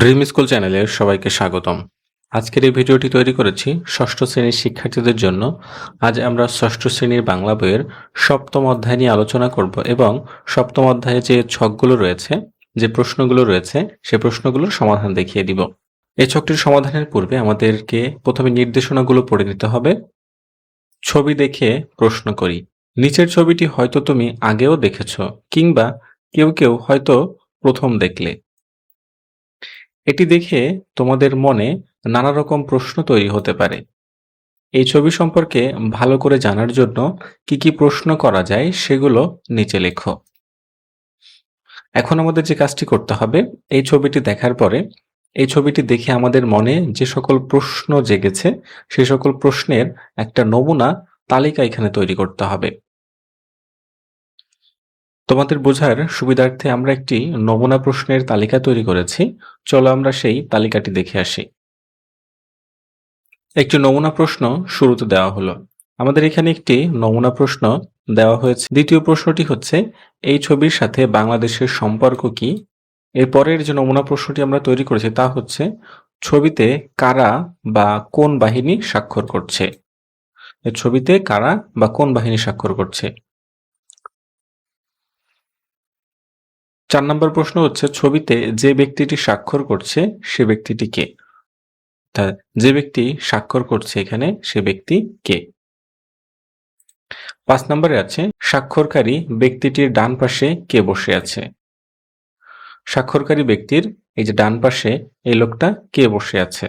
Dream school চ্যানেলে সবাইকে স্বাগতম। আজকের এই ভিডিওটি তৈরি করেছি ষষ্ঠ শ্রেণির শিক্ষার্থীদের জন্য। আজ আমরা ষষ্ঠ শ্রেণির বাংলা বইয়ের সপ্তম অধ্যায় নিয়ে আলোচনা করব এবং সপ্তম অধ্যায়ে যে ছকগুলো রয়েছে, যে প্রশ্নগুলো রয়েছে, সে প্রশ্নগুলোর সমাধান দেখিয়ে দিব। এই ছকটির সমাধানের পূর্বে আমাদেরকে প্রথমে নির্দেশনাগুলো পড়ে নিতে হবে। ছবি দেখে প্রশ্ন করি, নিচের ছবিটি হয়তো তুমি আগেও দেখেছ কিংবা কেউ কেউ হয়তো প্রথম দেখলে। এটি দেখে তোমাদের মনে নানা রকম প্রশ্ন তৈরি হতে পারে। এই ছবি সম্পর্কে ভালো করে জানার জন্য কি কি প্রশ্ন করা যায় সেগুলো নিচে লেখো। এখন আমাদের যে কাজটি করতে হবে, এই ছবিটি দেখার পরে এই ছবিটি দেখে আমাদের মনে যে সকল প্রশ্ন জেগেছে, সে সকল প্রশ্নের একটা নমুনা তালিকা এখানে তৈরি করতে হবে। তোমাদের বোঝার সুবিধার্থে আমরা একটি নমুনা প্রশ্নের তালিকা তৈরি করেছি। চলো আমরা সেই তালিকাটি দেখে আসি। একটি নমুনা প্রশ্ন শুরুতে দেওয়া হলো। আমাদের এখানে একটি নমুনা প্রশ্ন দেওয়া হয়েছে। দ্বিতীয় প্রশ্নটি হচ্ছে, এই ছবির সাথে বাংলাদেশের সম্পর্ক কি? এর পরের যে নমুনা প্রশ্নটি আমরা তৈরি করেছি তা হচ্ছে, ছবিতে কারা বা কোন বাহিনী স্বাক্ষর করছে? ছবিতে কারা বা কোন বাহিনী স্বাক্ষর করছে? চার নম্বর প্রশ্ন হচ্ছে, ছবিতে যে ব্যক্তিটি স্বাক্ষর করছে সে ব্যক্তিটি কে? যে ব্যক্তি স্বাক্ষর করছে এখানে সে ব্যক্তি কে? পাঁচ নম্বরে আছে, স্বাক্ষরকারী ব্যক্তিটির ডান পাশে কে বসে আছে? স্বাক্ষরকারী ব্যক্তির এই যে ডান পাশে এই লোকটা কে বসে আছে?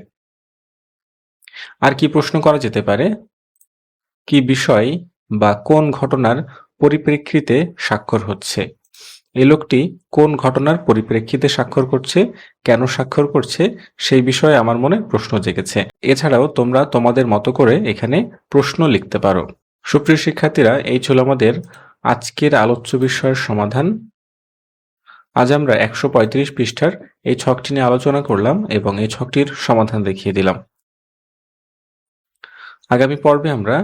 আর কি প্রশ্ন করা যেতে পারে? কি বিষয় বা কোন ঘটনার পরিপ্রেক্ষিতে স্বাক্ষর হচ্ছে? এই লোকটি কোন ঘটনার পরিপ্রেক্ষিতে স্বাক্ষর করছে, কেন স্বাক্ষর করছে, সেই বিষয়ে আমার মনে প্রশ্ন জেগেছে। এছাড়াও তোমরা তোমাদের মতো করে এখানে প্রশ্ন লিখতে পারো। সুপ্রিয় শিক্ষার্থীরা, এই ছিল আমাদের আজকের আলোচ্য বিষয়ের সমাধান। আজ আমরা একশো পঁয়ত্রিশ পৃষ্ঠার এই ছকটি নিয়ে আলোচনা করলাম এবং এই ছকটির সমাধান দেখিয়ে দিলাম। আগামী পর্বে আমরা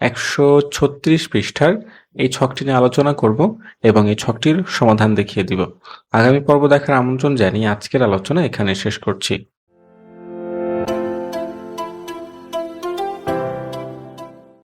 একশো ছত্রিশ পৃষ্ঠার এই ছকটি নিয়ে আলোচনা করব এবং এই ছকটির সমাধান দেখিয়ে দিব। আগামী পর্ব দেখার আমন্ত্রণ জানিয়ে আজকের আলোচনা এখানে শেষ করছি।